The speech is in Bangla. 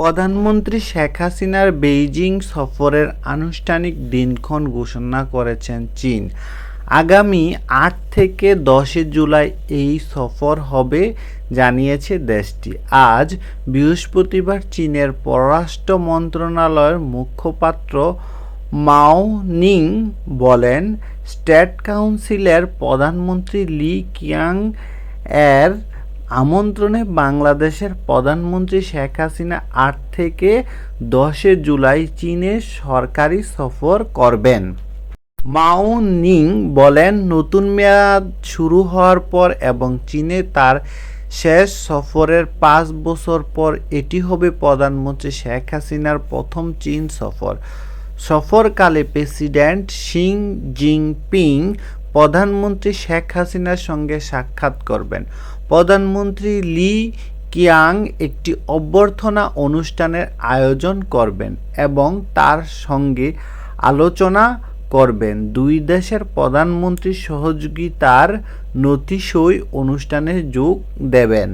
প্রধানমন্ত্রী শেখ হাসিনার বেইজিং সফরের আনুষ্ঠানিক দিনক্ষণ ঘোষণা করেছেন চীন। আগামী আট থেকে দশে জুলাই এই সফর হবে, জানিয়েছে দেশটি। আজ বৃহস্পতিবার চীনের পররাষ্ট্র মন্ত্রণালয়ের মুখপাত্র মাও নিং বলেন, স্টেট কাউন্সিলের প্রধানমন্ত্রী লি কিয়াং এর আমন্ত্রণে বাংলাদেশের প্রধানমন্ত্রী শেখ হাসিনা আট থেকে দশে জুলাই চীনে সরকারি সফর করবেন। মাও নিং বলেন, নতুন মেয়াদ শুরু হওয়ার পর এবং চীনে তার শেষ সফরের পাঁচ বছর পর এটি হবে প্রধানমন্ত্রী শেখ হাসিনার প্রথম চীন সফর। সফরকালে প্রেসিডেন্ট শি জিনপিং প্রধানমন্ত্রী শেখ হাসিনার সঙ্গে সাক্ষাৎ করবেন। প্রধানমন্ত্রী লি কিয়াং একটি অভ্যর্থনা অনুষ্ঠানের আয়োজন করবেন এবং তার সঙ্গে আলোচনা করবেন। দুই দেশের প্রধানমন্ত্রী সহযোগিতার নথি অনুষ্ঠানে যোগ দেবেন।